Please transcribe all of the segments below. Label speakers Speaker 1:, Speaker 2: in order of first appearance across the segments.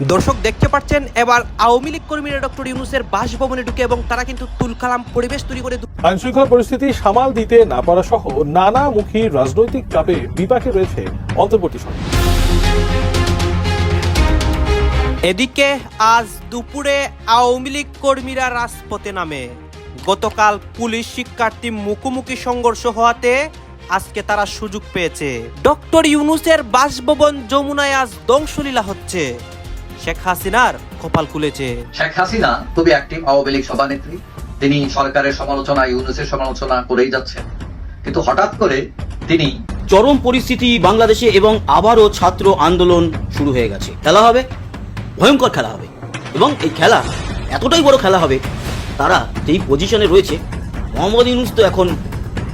Speaker 1: দর্শক দেখতে পাচ্ছেন এবার আওয়ামী লীগ কর্মীরা ডক্টর ইউনুসের বাসভবনে ঢুকে এবং তারা কিন্তু তুলকালাম পরিবেশ তৈরি করে
Speaker 2: আইনশৃঙ্খলা পরিস্থিতি সামাল দিতে না পারা সহ নানামুখী রাজনৈতিক চাপে বিপাকে রয়েছে অন্তর্বর্তী সরকার।
Speaker 1: এদিকে আজ দুপুরে আওয়ামী লীগ কর্মীরা রাজপথে নামে। গতকাল পুলিশ শিক্ষার্থী মুখোমুখি সংঘর্ষ হওয়াতে আজকে তারা সুযোগ পেয়েছে। ডক্টর ইউনুসের বাসভবন যমুনায় আজ ধ্বংসলীলা হচ্ছে। শেখ হাসিনার কপাল খুলেছে।
Speaker 3: শেখ হাসিনা খুবই অ্যাক্টিভ আওয়ামী লীগ সভানেত্রী। তিনি সরকারের সমালোচনা ইউনুসের সমালোচনা করেই যাচ্ছেন। কিন্তু হঠাৎ করে তিনি
Speaker 4: চরম পরিস্থিতি বাংলাদেশে এবং আবারও ছাত্র আন্দোলন শুরু হয়ে গেছে। খেলা হবে ভয়ঙ্কর খেলা হবে। এবং এই খেলা এতটাই বড় খেলা হবে তারা যেই পজিশনে রয়েছে মোহাম্মদ ইউনুস তো এখন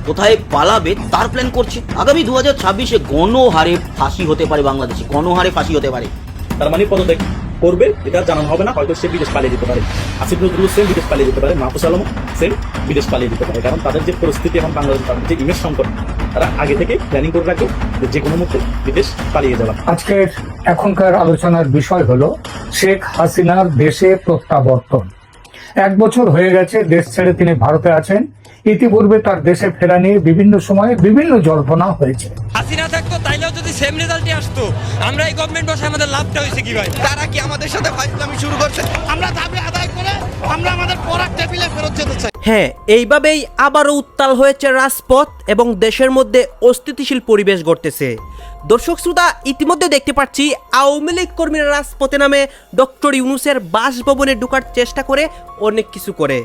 Speaker 4: কোথায় পালাবে তার প্ল্যান করছে। আগামী দু হাজার ছাব্বিশে গণহারে ফাঁসি হতে পারে বাংলাদেশে গণহারে ফাঁসি হতে পারে।
Speaker 5: তার মানে পদত্যাগ করবে, এটা জানানো হবে না, হয়তো সে বিদেশ পালিয়ে যেতে পারে। আসিফ নজরুল সেম বিদেশ পালিয়ে যেতে পারে, মাহফুজ আলম সেম বিদেশ পালিয়ে যেতে পারে। কারণ তাদের যে পরিস্থিতি এবং বাংলাদেশ তাদের যে ইমেজ সংকট তারা আগে থেকে প্ল্যানিং করে রাখে যে যে কোনো মুহূর্তে বিদেশ পালিয়ে যাওয়া
Speaker 6: আজকের এখনকার আলোচনার বিষয় হলো শেখ হাসিনার দেশে প্রত্যাবর্তন। এক বছর হয়ে গেছে, দেশ ছেড়ে তিনি ভারতে আছেন। ইতিপূর্বে তার দেশে ফেরা নিয়ে বিভিন্ন সময়ে বিভিন্ন জল্পনা হয়েছে।
Speaker 7: হাসিনা থাকতো তাইলেও যদি সেম রেজাল্টই আসতো আমরা এই গভর্নমেন্ট বসে আমাদের লাভটা হয়েছে কি ভাই
Speaker 8: তারা কি আমাদের সাথে ফাইজলামি শুরু করছে? আমরা দাবি আদায় করে আমরা আমাদের পড়ার টেবিলে ফেরত যেতে চাই।
Speaker 1: হ্যাঁ এইভাবেই আবারও উত্তাল হয়েছে রাজপথ এবং দেশের মধ্যে অস্থিতিশীল পরিবেশ গড়তেছে। দর্শক শ্রোতা ইতিমধ্যে দেখতে পাচ্ছি আওয়ামী লীগ কর্মীরা রাজপথে নামে ডক্টর ইউনুসের বাসভবনে ঢোকার চেষ্টা করে অনেক কিছু করে।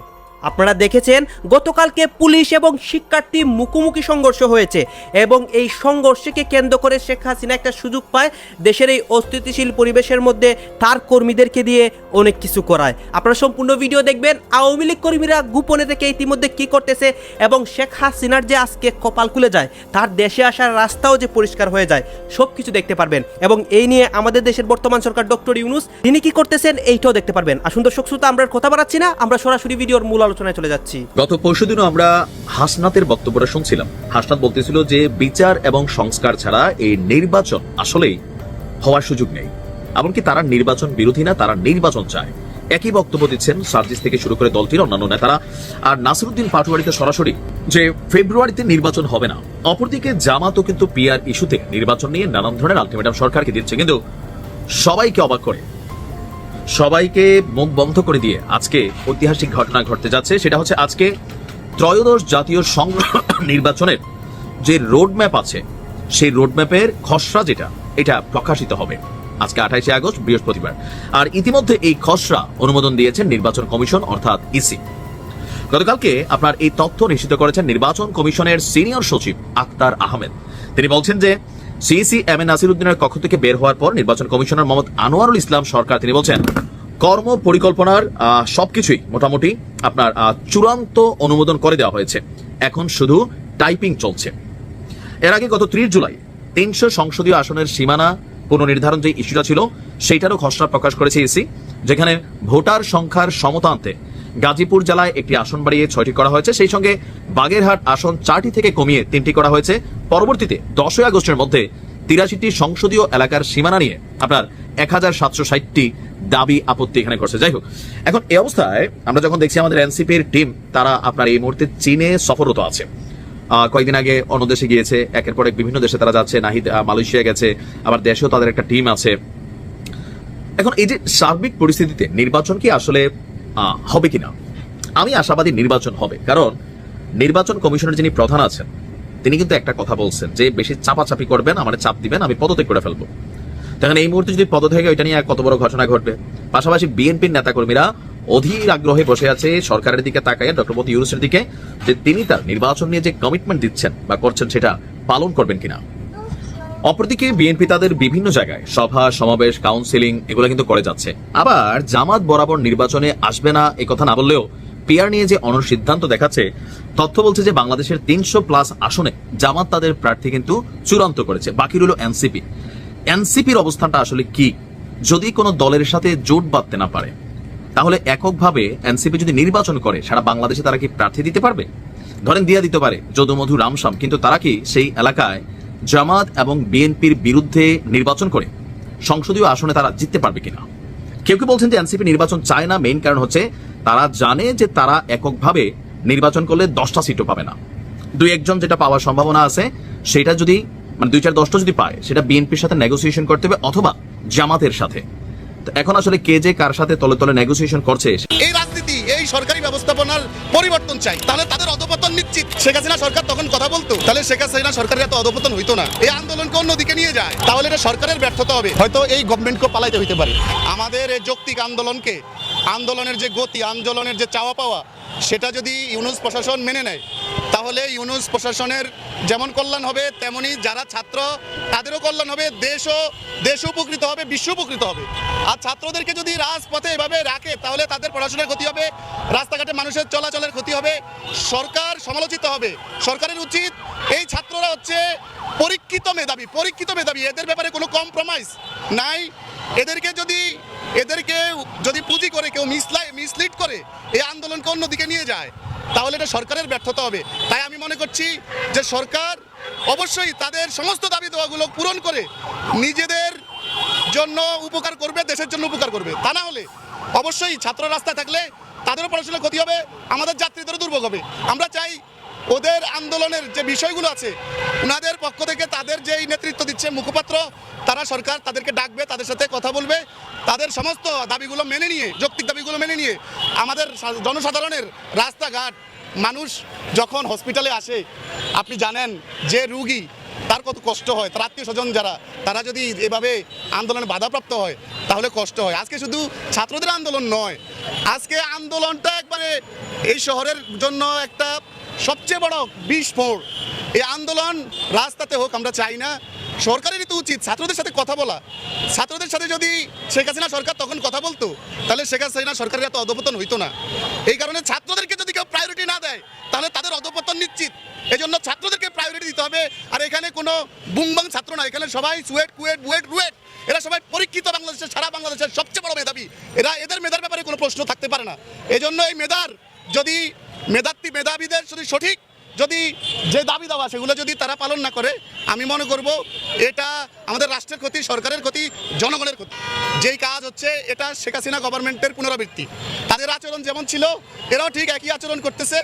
Speaker 1: আপনারা দেখেছেন, গতকালকে পুলিশ এবং শিক্ষার্থী মুখোমুখি সংঘর্ষ হয়েছে এবং এই সংঘর্ষকে কেন্দ্র করে শেখ হাসিনা একটা সুযোগ পায় দেশের এই অস্থিতিশীল পরিবেশের মধ্যে তার কর্মীদেরকে দিয়ে অনেক কিছু করায়। আপনারা সম্পূর্ণ ভিডিও দেখবেন। আওয়ামী লীগ কর্মীরা গোপনে থেকে ইতিমধ্যে কি করতেছে এবং শেখ হাসিনার যে আজকে কপাল খুলে যায়, তার দেশে আসার রাস্তাও যে পরিষ্কার হয়ে যায় সব কিছু দেখতে পারবেন এবং এই নিয়ে আমাদের দেশের বর্তমান সরকার ডক্টর ইউনুস, তিনি কি করতেছেন এইটাও দেখতে পারবেন। আসুন দর্শক শ্রোতা, আমরা কথা বাড়াচ্ছি না, আমরা সরাসরি ভিডিওর মূল আলোচনায় চলে যাচ্ছি।
Speaker 9: গত পরশু দিনও আমরা হাসনাতের বক্তব্যটা শুনছিলাম। হাসনাত বলতেছিল যে, বিচার এবং সংস্কার ছাড়া এই নির্বাচন আসলেই হওয়ার সুযোগ নেই। এমনকি তারা নির্বাচন বিরোধী না, তারা নির্বাচন চায়। একই বক্তব্য দিচ্ছেন সার্জিস থেকে শুরু করে দলটির অন্যান্য নেতারা। আর নাসিরুদ্দিন পাটোয়ারিতে সরাসরি যে, ফেব্রুয়ারিতে নির্বাচন হবে না, অপরদিকে জামাতও কিন্তু পিআর ইস্যুতে নির্বাচন নিয়ে নানান ধরনের আলটিমেটাম সরকারকে দিচ্ছে। কিন্তু সবাইকে অবাক করে সবাইকে মুখ বন্ধ করে দিয়ে আজকে ঐতিহাসিক ঘটনা ঘটতে যাচ্ছে। সেটা হচ্ছে আজকে ত্রয়োদশ জাতীয় সংগ্রহ নির্বাচনের যে রোডম্যাপ আছে, সেই রোডম্যাপের খসড়া যেটা, এটা প্রকাশিত হবে আজকে আঠাইশে আগস্ট, বৃহস্পতিবার। আর ইতিমধ্যে এই খসড়া অনুমোদন দিয়েছেন নির্বাচন কমিশন, অর্থাৎ ইসি। গতকালকে আপনার এই তথ্য নিশ্চিত করেছেন নির্বাচন কমিশনের সিনিয়র সচিব আক্তার আহমেদ। তিনি বলছেন যে সিইসি এম এ নাসিরুদ্দিনের কক্ষ থেকে বের হওয়ার পর নির্বাচন কমিশনার মোহাম্মদ আনোয়ারুল ইসলাম সরকার, তিনি বলছেন, কর্ম পরিকল্পনার সবকিছুই মোটামুটি আপনার চূড়ান্ত অনুমোদন করে দেওয়া হয়েছে। এখন শুধু টাইপিং চলছে। এর আগে গত ত্রিশ জুলাই তিনশো সংসদীয় আসনের সীমানা পুনর্নির্ধারণ যে ইস্যুটা ছিল, সেইটারও খসড়া প্রকাশ করেছে ইসি, যেখানে ভোটার সংখ্যার সমতা আনতে গাজীপুর জেলায় একটি আসন বাড়িয়ে ছয়টি করা হয়েছে। সেই সঙ্গে বাগেরহাট আসন চারটি থেকে কমিয়ে তিনটি করা হয়েছে। পরবর্তীতে দশই আগস্টের মধ্যে তিরাশিটি সংসদীয় এলাকার সীমানা নিয়ে আপনার এক হাজার সাতশো ষাটটি দাবি আপত্তি এখানে করছে। যাই হোক, এখন এই অবস্থায় আমরা যখন দেখছি আমাদের এনসিপির টিম, তারা আপনার এই মুহূর্তে চীনে সফররত আছে। কয়েকদিন আগে অন্য দেশে গিয়েছে, একের পর এক বিভিন্ন দেশে তারা যাচ্ছে, নাহিদ মালয়েশিয়া গেছে, আবার দেশেও তাদের একটা টিম আছে। এখন এই যে সার্বিক পরিস্থিতিতে নির্বাচন কি আসলে হবে কিনা? আমি আশাবাদী নির্বাচন হবে, কারণ নির্বাচন কমিশনের যিনি প্রধান আছেন, তিনি কিন্তু একটা কথা বলছেন যে বেশি চাপাচাপি করবেন, আমার চাপ দিবেন, আমি পদত্যাগ করে ফেলব। তখন এই মুহূর্তে যদি পদত্যাগে ওইটা নিয়ে কত বড় ঘটনা ঘটবে? পাশাপাশি বিএনপির নেতাকর্মীরা অধীর আগ্রহে বসে আছে সরকারের দিকে তাকায় ডক্টর মোদী ইউনুসের দিকে, যে তিনি তার নির্বাচন নিয়ে যে কমিটমেন্ট দিচ্ছেন বা করছেন, সেটা পালন করবেন কিনা? অপরদিকে বিএনপি তাদের বিভিন্ন জায়গায় সভা, সমাবেশ কাউন্সিলিং এগুলো কিন্তু করে যাচ্ছে। আবার জামাত বরাবর নির্বাচনে আসবে না, এ কথা না বললেও পিয়ার নিয়ে যে অনর সিদ্ধান্ত দেখাচ্ছে, তথ্য বলছে যে বাংলাদেশের তিনশো প্লাস আসনে জামাত তাদের প্রার্থী কিন্তু চূড়ান্ত করেছে। বাকি রইল এনসিপি। এনসিপির অবস্থানটা আসলে কি? যদি কোনো দলের সাথে জোট বাঁধতে না পারে, তাহলে এককভাবে এনসিপি যদি নির্বাচন করে, সারা বাংলাদেশে তারা কি প্রার্থী দিতে পারবে? ধরেন দিয়া দিতে পারে, যদুমধু রামসাম, কিন্তু তারা কি সেই এলাকায় জামাত এবং বিএনপির বিরুদ্ধে নির্বাচন করে সংসদীয় আসনে তারা জিততে পারবে কিনা। কেউ কেউ বলছেন যে এনসিপি নির্বাচন চায় না মেইন কারণ হচ্ছে তারা জানে যে তারা এককভাবে নির্বাচন করলে দশটা সিটও পাবে না। দুই একজন যেটা পাওয়ার সম্ভাবনা আছে, সেটা যদি মানে দুই চার দশটা যদি পায়, সেটা বিএনপির সাথে নেগোসিয়েশন করতে হবে অথবা জামাতের সাথে। এখন আসলে কে যে কার সাথে তলে তলে নেগোসিয়েশন করছে
Speaker 8: এই রাজনীতি, এই সরকারি ব্যবস্থাপনার পরিবর্তন চাই। তাহলে শেখ হাসিনা সরকার তখন কথা বলতো, তাহলে শেখ হাসিনা সরকারের এত অধপতন হইতো না। এই আন্দোলনকে অন্যদিকে নিয়ে যায়? তাহলে এটা সরকারের ব্যর্থতা হবে। হয়তো এই গভর্নমেন্টকে পালাইতে হইতে পারে। আমাদের এই যৌক্তিক আন্দোলনকে, আন্দোলনের যে গতি, আন্দোলনের যে চাওয়া পাওয়া, সেটা যদি ইউনুস প্রশাসন মেনে নেয় তাহলে ইউনুস প্রশাসনের যেমন কল্যাণ হবে, তেমনি যারা ছাত্র, তাদেরও কল্যাণ হবে। দেশও, দেশ উপকৃত হবে, বিশ্ব উপকৃত হবে। আর ছাত্রদেরকে যদি রাজপথে এভাবে রাখে, তাহলে তাদের পড়াশোনার ক্ষতি হবে, রাস্তাঘাটে মানুষের চলাচলের ক্ষতি হবে, সরকার সমালোচিত হবে। সরকারের উচিত এই ছাত্ররা হচ্ছে পরীক্ষিত মেধাবী পরীক্ষিত মেধাবী। এদের ব্যাপারে কোনো কম্প্রোমাইজ নাই। এদেরকে যদি এদেরকে যদি পুঁজি করে, কেউ মিসলাই মিসলিড করে, এই আন্দোলনকে অন্যদিকে নিয়ে যায় তাহলে এটা সরকারের ব্যর্থতা হবে। তাই আমি মনে করছি যে সরকার অবশ্যই তাদের সমস্ত দাবি দেওয়াগুলো পূরণ করে নিজেদের জন্য উপকার করবে, দেশের জন্য উপকার করবে। তা না হলে অবশ্যই ছাত্র রাস্তায় থাকলে তাদেরও পড়াশোনার ক্ষতি হবে, আমাদের যাত্রীদেরও দুর্ভোগ হবে। আমরা চাই ওদের আন্দোলনের যে বিষয়গুলো আছে ওনাদের পক্ষ থেকে তাদের যেই নেতৃত্ব দিচ্ছে মুখপাত্র, তারা সরকার তাদেরকে ডাকবে, তাদের সাথে কথা বলবে। তাদের সমস্ত দাবিগুলো মেনে নিয়ে, যৌক্তিক দাবিগুলো মেনে নিয়ে আমাদের জনসাধারণের রাস্তাঘাট মানুষ যখন হসপিটালে আসে, আপনি জানেন যে রুগী তার কত কষ্ট হয়, তার আত্মীয় স্বজন যারা, তারা যদি এভাবে আন্দোলনে বাধাপ্রাপ্ত হয়, তাহলে কষ্ট হয়। আজকে শুধু ছাত্রদের আন্দোলন নয়, আজকে আন্দোলনটা একবারে এই শহরের জন্য একটা সবচেয়ে বড় বিস্ফোর এই আন্দোলন রাস্তাতে হোক, আমরা চাই না সরকারেরই তো উচিত ছাত্রদের সাথে কথা বলা। ছাত্রদের সাথে যদি শেখ হাসিনা সরকার তখন কথা বলতো, তাহলে শেখ হাসিনা সরকারের এত অধপতন হইতো না। এই কারণে ছাত্রদেরকে যদি কেউ প্রায়োরিটি না দেয়, তাহলে তাদের অধপতন নিশ্চিত। এই জন্য ছাত্রদেরকে প্রায়োরিটি দিতে হবে। আর এখানে কোনো বুংবাং ছাত্র না, এখানে সবাই সুয়েট, কুয়েট, বুয়েট, রুয়েট, এরা সবাই পরীক্ষিত বাংলাদেশের, সারা বাংলাদেশের সবচেয়ে বড় মেধাবী। এরা এদের মেধার ব্যাপারে কোনো প্রশ্ন থাকতে পারে না। এজন্য এই মেধার যদি মেধার্থী মেধাবীদের যদি সঠিক যদি যে দাবি দেওয়া সেগুলো যদি তারা পালন না করে, আমি মনে করব এটা আমাদের রাষ্ট্রের ক্ষতি, সরকারের ক্ষতি, জনগণের ক্ষতি। যেই কাজ হচ্ছে, এটা শেখ হাসিনা গভর্নমেন্টের পুনরাবৃত্তি। তাদের আচরণ যেমন ছিল, এরাও ঠিক একই আচরণ করতেছে।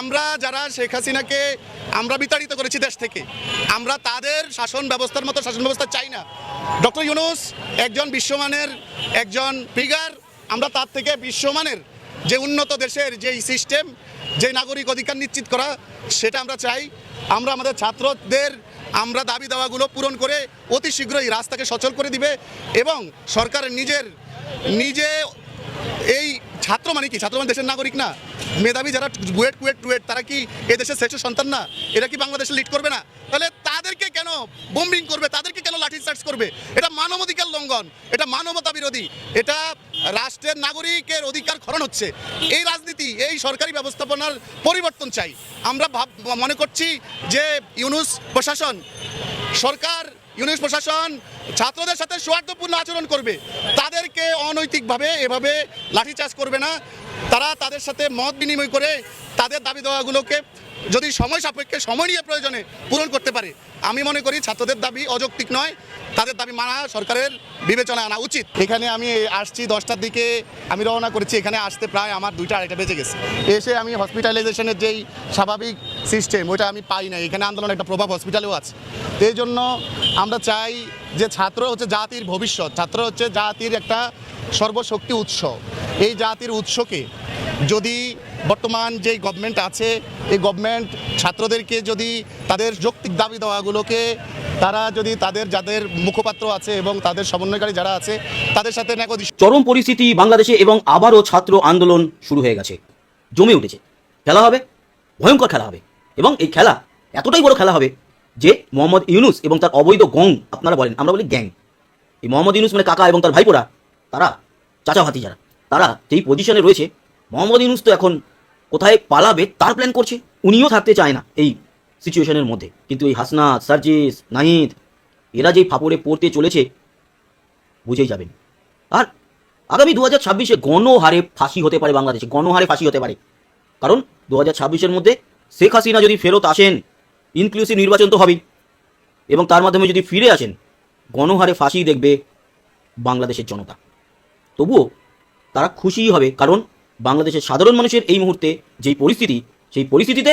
Speaker 8: আমরা যারা শেখ হাসিনাকে আমরা বিতাড়িত করেছি দেশ থেকে, আমরা তাদের শাসন ব্যবস্থার মতো শাসন ব্যবস্থা চাই না। ডক্টর ইউনুস একজন বিশ্বমানের একজন ফিগার আমরা তার থেকে বিশ্বমানের যে উন্নত দেশের যেই সিস্টেম যে নাগরিক অধিকার নিশ্চিত করা, সেটা আমরা চাই। আমরা আমাদের ছাত্রদের আমরা দাবি দাওয়াগুলো পূরণ করে অতি শীঘ্রই রাস্তাকে সচল করে দিবে এবং সরকার নিজের, নিজে এই ছাত্র মানে কি? ছাত্র মানে দেশের নাগরিক না। মেধাবী যারা বুয়েট কুয়েট, টুয়েট, তারা কি এ দেশের শ্রেষ্ঠ সন্তান না? এরা কি বাংলাদেশে লিড করবে না? তাহলে তাদেরকে কেন বোম্বিং করবে? তাদেরকে কেন লাঠি চার্জ করবে? এটা মানবাধিকার লঙ্ঘন, এটা মানবতা বিরোধী। এটা রাষ্ট্রের নাগরিকের অধিকার খরণ হচ্ছে। এই রাজনীতি, এই সরকারি ব্যবস্থাপনার পরিবর্তন চাই। আমরা ভাব, মনে করছি যে ইউনুস প্রশাসন সরকার ইউনিট প্রশাসন ছাত্রদের সাথে সৌহার্দ্যপূর্ণ আচরণ করবে। তাদেরকে অনৈতিকভাবে এভাবে লাঠিচার্জ করবে না। তারা তাদের সাথে মত বিনিময় করে তাদের দাবি দেওয়াগুলোকে যদি সময় সাপেক্ষে, সময় নিয়ে প্রয়োজনে পূরণ করতে পারে। আমি মনে করি ছাত্রদের দাবি অযৌক্তিক নয়। তাদের দাবি মানা সরকারের বিবেচনায় আনা উচিত। এখানে আমি আসছি দশটার দিকে, আমি রওনা করেছি। এখানে আসতে প্রায় আমার দুইটা আড়াইটা বেজে গেছে। এসে আমি হসপিটালাইজেশনের যেই স্বাভাবিক সিস্টেম, ওইটা আমি পাই না এখানে আন্দোলনের একটা প্রভাব হসপিটালেও আছে। তো এই জন্য আমরা চাই যে ছাত্র হচ্ছে জাতির ভবিষ্যৎ। ছাত্র হচ্ছে জাতির একটা সর্বশক্তি উৎস। এই জাতির উৎসকে যদি বর্তমান যেই গভর্নমেন্ট আছে, এই গভর্নমেন্ট ছাত্রদেরকে যদি তাদের যৌক্তিক দাবি দেওয়াগুলোকে তারা যদি তাদের যাদের মুখপাত্র আছে এবং তাদের সমন্বয়কারী যারা আছে, তাদের সাথে
Speaker 4: চরম পরিস্থিতি বাংলাদেশে এবং আবারও ছাত্র আন্দোলন শুরু হয়ে গেছে। জমে উঠেছে। খেলা হবে? ভয়ঙ্কর খেলা হবে। এবং এই খেলা এতটাই বড় খেলা হবে যে মোহাম্মদ ইউনুস এবং তার অবৈধ গং, আপনারা বলেন, আমরা বলি গ্যাং। এই মোহাম্মদ ইউনুস মানে কাকা এবং তার ভাইপোরা, তারা চাচা ভাতি যারা তারা যেই পজিশনে রয়েছে, মোহাম্মদ ইউনুস তো এখন কোথায় পালাবে তার প্ল্যান করছে, উনিও থাকতে চায় না এই সিচুয়েশনের মধ্যে। কিন্তু এই হাসনাত, সার্জিস, নাহিদ, এরা যেই ফাপড়ে পড়তে চলেছে, বুঝেই যাবেন। আর আগামী দু হাজার ছাব্বিশে গণহারে ফাঁসি হতে পারে বাংলাদেশে, গণহারে ফাঁসি হতে পারে। কারণ দু হাজার ছাব্বিশের মধ্যে শেখ হাসিনা যদি ফেরত আসেন ইনক্লুসিভ নির্বাচন তো হবেই। এবং তার মাধ্যমে যদি ফিরে আসেন, গণহারে ফাঁসি দেখবে বাংলাদেশের জনতা। তবুও তারা খুশিই হবে, কারণ বাংলাদেশের সাধারণ মানুষের এই মুহূর্তে যেই পরিস্থিতি, সেই পরিস্থিতিতে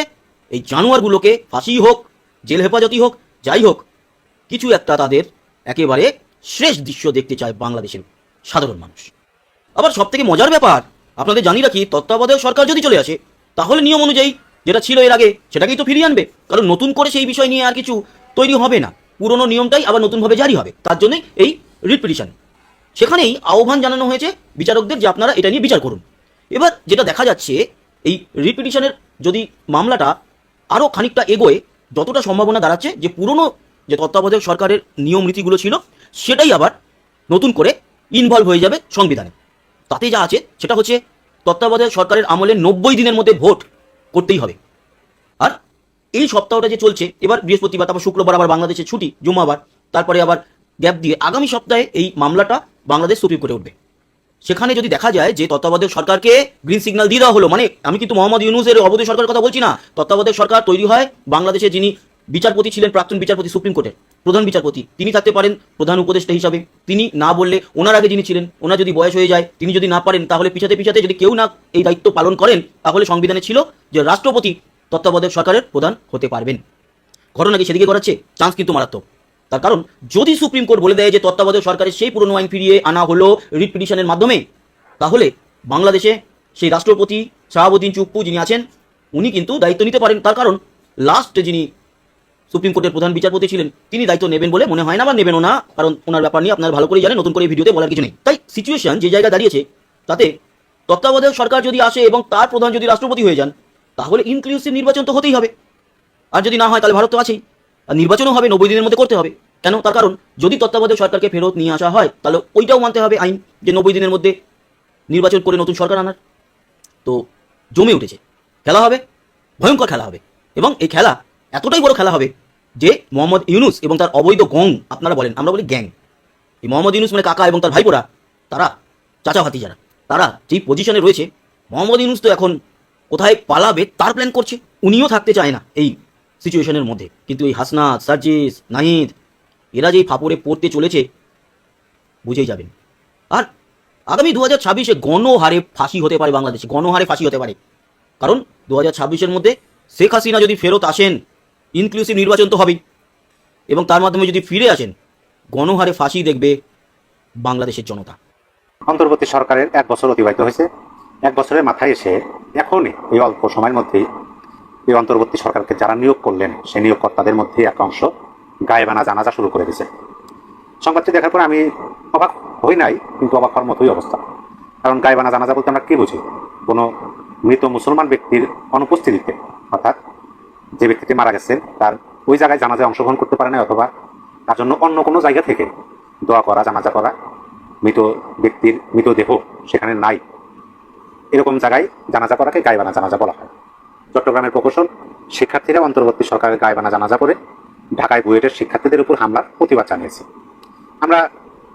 Speaker 4: এই জানোয়ারগুলোকে ফাঁসি হোক, জেল হেফাজতি হোক, যাই হোক, কিছু একটা তাদের একেবারে শেষ দৃশ্য দেখতে চায় বাংলাদেশের সাধারণ মানুষ। আবার সব থেকে মজার ব্যাপার, আপনাদের জানি রাখি, তত্ত্বাবধায়ক সরকার যদি চলে আসে, তাহলে নিয়ম অনুযায়ী যেটা ছিল এর আগে, সেটাকেই তো ফিরিয়ে আনবে। কারণ নতুন করে সেই বিষয় নিয়ে আর কিছু তৈরি হবে না। পুরনো নিয়মটাই আবার নতুনভাবে জারি হবে। তার জন্যই এই রিট পিটিশন। সেখানেই আহ্বান জানানো হয়েছে বিচারকদের যে আপনারা এটা নিয়ে বিচার করুন। এবার যেটা দেখা যাচ্ছে, এই রিট পিটিশনের যদি মামলাটা আরও খানিকটা এগোয়, যতটা সম্ভাবনা দাঁড়াচ্ছে যে পুরনো যে তত্ত্বাবধায়ক সরকারের নিয়ম নীতিগুলো ছিল, সেটাই আবার নতুন করে ইনভলভ হয়ে যাবে সংবিধানে। তাতে যা আছে, সেটা হচ্ছে তত্ত্বাবধায়ক সরকারের আমলে নব্বই দিনের মধ্যে ভোট। করতেই হবে। আর এই সপ্তাহটা যে চলছে, এবার বৃহস্পতিবার, তারপর শুক্রবার আবার বাংলাদেশে ছুটি, জুমাবার, তারপরে আবার গ্যাপ দিয়ে আগামী সপ্তাহে এই মামলাটা বাংলাদেশ সুপ্রিম কোর্টে উঠবে। সেখানে যদি দেখা যায় যে তত্ত্বাবধায়ক সরকারকে গ্রিন সিগন্যাল দিয়ে দেওয়া হলো মানে আমি কিন্তু মোহাম্মদ ইউনুসের অবৈধ সরকারের কথা বলছি না, তত্ত্বাবধায়ক সরকার তৈরি হয় বাংলাদেশে যিনি বিচারপতি ছিলেন প্রাক্তন বিচারপতি সুপ্রিম কোর্টের প্রধান বিচারপতি। তিনি থাকতে পারেন প্রধান উপদেষ্টা হিসাবে। তিনি না বললে ওনার আগে যিনি ছিলেন, ওনার যদি বয়স হয়ে যায়, তিনি যদি না পারেন, তাহলে পিছাতে পিছাতে যদি কেউ না এই দায়িত্ব পালন করেন, তাহলে সংবিধানে ছিল যে রাষ্ট্রপতি তত্ত্বাবধায়ক সরকারের প্রধান হতে পারবেন। ঘটনা কি সেদিকে করাচ্ছে চান্স কিন্তু মারাত্মক। তার কারণ, যদি সুপ্রিম কোর্ট বলে দেয় যে তত্ত্বাবধায়ক সরকারের সেই পুরনো আইন ফিরিয়ে আনা হলো রিট পিটিশনের মাধ্যমে, তাহলে বাংলাদেশে সেই রাষ্ট্রপতি শাহাবুদ্দিন চুপ্পু যিনি আছেন, উনি কিন্তু দায়িত্ব নিতে পারেন। তার কারণ লাস্ট যিনি সুপ্রিম কোর্টের প্রধান বিচারপতি ছিলেন, তিনি দায়িত্ব নেবেন বলে মনে হয় না বা নেবেনও না, কারণ ওনার ব্যাপার নিয়ে আপনারা ভালো করেই জানেন, নতুন করে ভিডিওতে বলার কিছু নেই। তাই সিচুয়েশন যে জায়গায় দাঁড়িয়েছে, তাতে তত্ত্বাবধায়ক সরকার যদি আসে এবং তার প্রধান যদি রাষ্ট্রপতি হয়ে যান, তাহলে ইনক্লুসিভ নির্বাচন তো হতেই হবে। আর যদি না হয়, তাহলে ভারত তো আছেই। আর নির্বাচনও হবে, নব্বই দিনের মধ্যে করতে হবে। কেন? তার কারণ, যদি তত্ত্বাবধায়ক সরকারকে ফেরত নিয়ে আসা হয়, তাহলে ওইটাও মানতে হবে আইন, যে নব্বই দিনের মধ্যে নির্বাচন করে নতুন সরকার আনার। তো জমে উঠেছে। খেলা হবে, ভয়ঙ্কর খেলা হবে। এবং এই খেলা এতটাই বড় খেলা হবে যে মোহাম্মদ ইউনুস এবং তার অবৈধ গং, আপনারা বলেন, আমরা বলি গ্যাং। এই মোহাম্মদ ইউনুস মানে কাকা এবং তার ভাইপোরা, তারা চাচা ভাতি যারা, তারা যেই পজিশনে রয়েছে, মোহাম্মদ ইউনুস তো এখন কোথায় পালাবে তার প্ল্যান করছে, উনিও থাকতে চায় না এই সিচুয়েশনের মধ্যে। কিন্তু এই হাসনাত, সার্জিস, নাহিদ, এরা যেই ফাপড়ে পড়তে চলেছে, বুঝেই যাবেন। আর আগামী দু হাজার ছাব্বিশে গণহারে ফাঁসি হতে পারে বাংলাদেশে, গণহারে ফাঁসি হতে পারে। কারণ দু হাজার ছাব্বিশের মধ্যে শেখ হাসিনা যদি ফেরত আসেন ইনক্লুসিভ নির্বাচন তো হবেই। এবং তার মাধ্যমে যদি ফিরে আসেন, গণহারে ফাঁসি দেখবে বাংলাদেশের জনতা।
Speaker 10: অন্তর্বর্তী সরকারের এক বছর অতিবাহিত হয়েছে। এক বছরের মাথায় এসে এখনই এই অল্প সময়ের মধ্যেই এই অন্তর্বর্তী সরকারকে যারা নিয়োগ করলেন, সেই নিয়োগকর্তাদের মধ্যে এক অংশ গায়েবানা জানাজা শুরু করে দিয়েছে। সংবাদটি দেখার পর আমি অবাক হই নাই, কিন্তু অবাক হওয়ার মতোই অবস্থা। কারণ গায়েবানা জানাজা বলতে আমরা কি বুঝি? কোনো মৃত মুসলমান ব্যক্তির অনুপস্থিতিতে, অর্থাৎ যে ব্যক্তিটি মারা গেছেন তার ওই জায়গায় জানাজায় অংশগ্রহণ করতে পারে না অথবা তার জন্য অন্য কোনো জায়গা থেকে দোয়া করা, জানাজা করা মৃত ব্যক্তির মৃতদেহ সেখানে নাই। এরকম জায়গায় জানাজা করাকে গায়েবানা জানাজা বলা হয়। চট্টগ্রামের প্রকৌশল শিক্ষার্থীরা অন্তর্বর্তী সরকারের গায়েবানা জানাজা করে ঢাকায় বুয়েটের শিক্ষার্থীদের উপর হামলার প্রতিবাদ জানিয়েছে। আমরা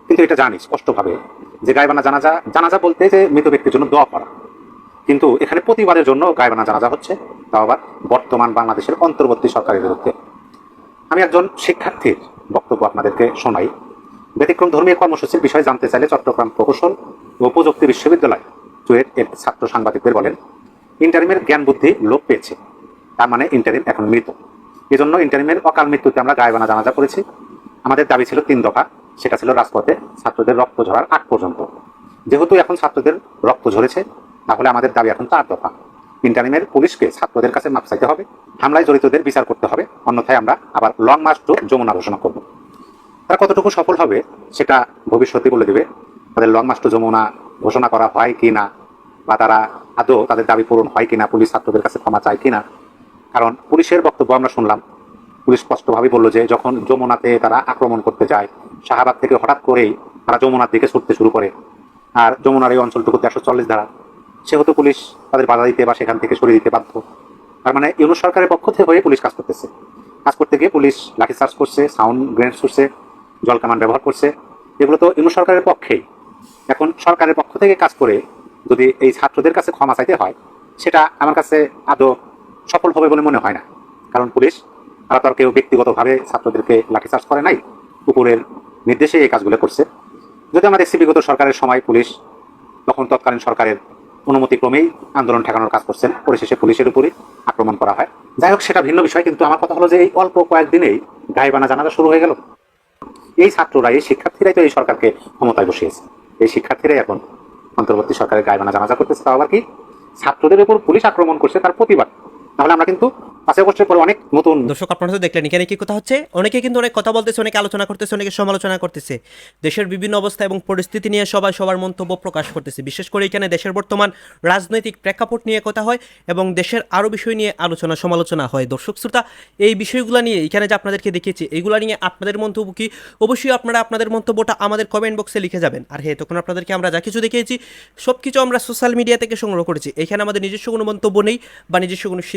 Speaker 10: কিন্তু এটা জানি স্পষ্টভাবে যে গায়েবানা জানাজা জানাজা বলতে যে মৃত ব্যক্তির জন্য দোয়া করা। কিন্তু এখানে প্রতিবাদের জন্য গায়েবানা জানাজা হচ্ছে। তাও আবার বর্তমান বাংলাদেশের অন্তর্বর্তী সরকারের বিরুদ্ধে। আমি একজন শিক্ষার্থীর বক্তব্য আপনাদেরকে শোনাই। ব্যতিক্রম ধর্মীয় কর্মসূচির বিষয়ে জানতে চাইলে চট্টগ্রাম প্রকৌশল ও প্রযুক্তি বিশ্ববিদ্যালয় চুয়েট এর ছাত্র সাংবাদিকদের বলেন, ইন্টারিমের জ্ঞান বুদ্ধি লোপ পেয়েছে। তার মানে ইন্টারিম এখন মৃত। এজন্য ইন্টারিমের অকাল মৃত্যুতে আমরা গায়েবানা জানাজা করেছি। আমাদের দাবি ছিল তিন দফা। সেটা ছিল রাজপথে ছাত্রদের রক্ত ঝরার আগ পর্যন্ত। যেহেতু এখন ছাত্রদের রক্ত ঝরেছে তাহলে আমাদের দাবি এখন চার দফা। ইন্টারিমের পুলিশকে ছাত্রদের কাছে মাপ চাইতে হবে, হামলায় জড়িতদের বিচার করতে হবে, অন্যথায় আমরা আবার লং মার্চ টু যমুনা ঘোষণা করব। তারা কতটুকু সফল হবে সেটা ভবিষ্যতে বলে দেবে, তাদের লং মার্চ টু যমুনা ঘোষণা করা হয় কি না, বা তারা আদৌ তাদের দাবি পূরণ হয় কিনা পুলিশ ছাত্রদের কাছে ক্ষমা চায় কিনা কারণ পুলিশের বক্তব্য আমরা শুনলাম, পুলিশ স্পষ্টভাবে বলল যে যখন যমুনাতে তারা আক্রমণ করতে যায় শাহবাগ থেকে হঠাৎ করেই তারা যমুনার দিকে ছুটতে শুরু করে। আর যমুনার এই অঞ্চলটুকুতে একশো চল্লিশ ধারা সেহেতু পুলিশ তাদের বাধা দিতে বা সেখান থেকে সরিয়ে দিতে বাধ্য। তার মানে ইউনুস সরকারের পক্ষ থেকে হয়ে পুলিশ কাজ করতেছে। কাজ করতে গিয়ে পুলিশ লাঠি চার্জ করছে, সাউন্ড গ্রেনেড ছুটছে জল কামান ব্যবহার করছে। এগুলো তো ইউনুস সরকারের পক্ষেই। এখন সরকারের পক্ষ থেকে কাজ করে যদি এই ছাত্রদের কাছে ক্ষমা চাইতে হয়, সেটা আমার কাছে আদৌ সফল হবে বলে মনে হয় না। কারণ পুলিশ, তারা তো আর কেউ ব্যক্তিগতভাবে ছাত্রদেরকে লাঠিচার্জ করে নাই। উপরের নির্দেশে এই কাজগুলো করছে। যদি আমরা দেখছি বিগত সরকারের সময় পুলিশ তখন তৎকালীন সরকারের অনুমতিক্রমেই আন্দোলন ঠেকানোর কাজ করছেন। পরিশেষে পুলিশের উপরে আক্রমণ করা হয়। যাই হোক, সেটা ভিন্ন বিষয়, কিন্তু আমার কথা হলো যে এই অল্প কয়েকদিনেই গায়েবানা জানাজা শুরু হয়ে গেল। এই ছাত্ররা, এই শিক্ষার্থীরাই তো এই সরকারকে ক্ষমতায় বসিয়েছে। এই শিক্ষার্থীরাই এখন অন্তর্বর্তী সরকারের গায়েবানা জানাজা করতেছে। তাও আবার কি? ছাত্রদের উপর পুলিশ আক্রমণ করছে, তার প্রতিবাদ। তাহলে আমরা কিন্তু পাঁচই অনেক নতুন
Speaker 1: দর্শক, আপনারা তো দেখলেন, এখানে কি কথা হচ্ছে। অনেকে কিন্তু অনেক কথা বলতেছে, অনেকে আলোচনা করতেছে, অনেকে সমালোচনা করতেছে। দেশের বিভিন্ন অবস্থা এবং পরিস্থিতি নিয়ে সবাই সবার মন্তব্য প্রকাশ করতেছে। বিশেষ করে এখানে দেশের বর্তমান রাজনৈতিক প্রেক্ষাপট নিয়ে কথা হয় এবং দেশের আরও বিষয় নিয়ে আলোচনা, সমালোচনা হয়। দর্শক, শ্রোতা, এই বিষয়গুলো নিয়ে এখানে যে আপনাদেরকে দেখিয়েছি এইগুলো নিয়ে আপনাদের মন্তব্য কি? অবশ্যই আপনারা আপনাদের মন্তব্যটা আমাদের কমেন্ট বক্সে লিখে যাবেন। আর হ্যাঁ তখন আপনাদেরকে আমরা যা কিছু দেখিয়েছি সব কিছু আমরা সোশ্যাল মিডিয়া থেকে সংগ্রহ করেছি। এখানে আমাদের নিজস্ব কোনো মন্তব্য নেই বা নিজস্ব কোনো